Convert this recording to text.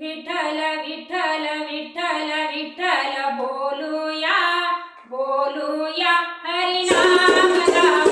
विठ्ठल विठ्ठल विठ्ठल विठ्ठल बोलूया बोलूया हरिनाम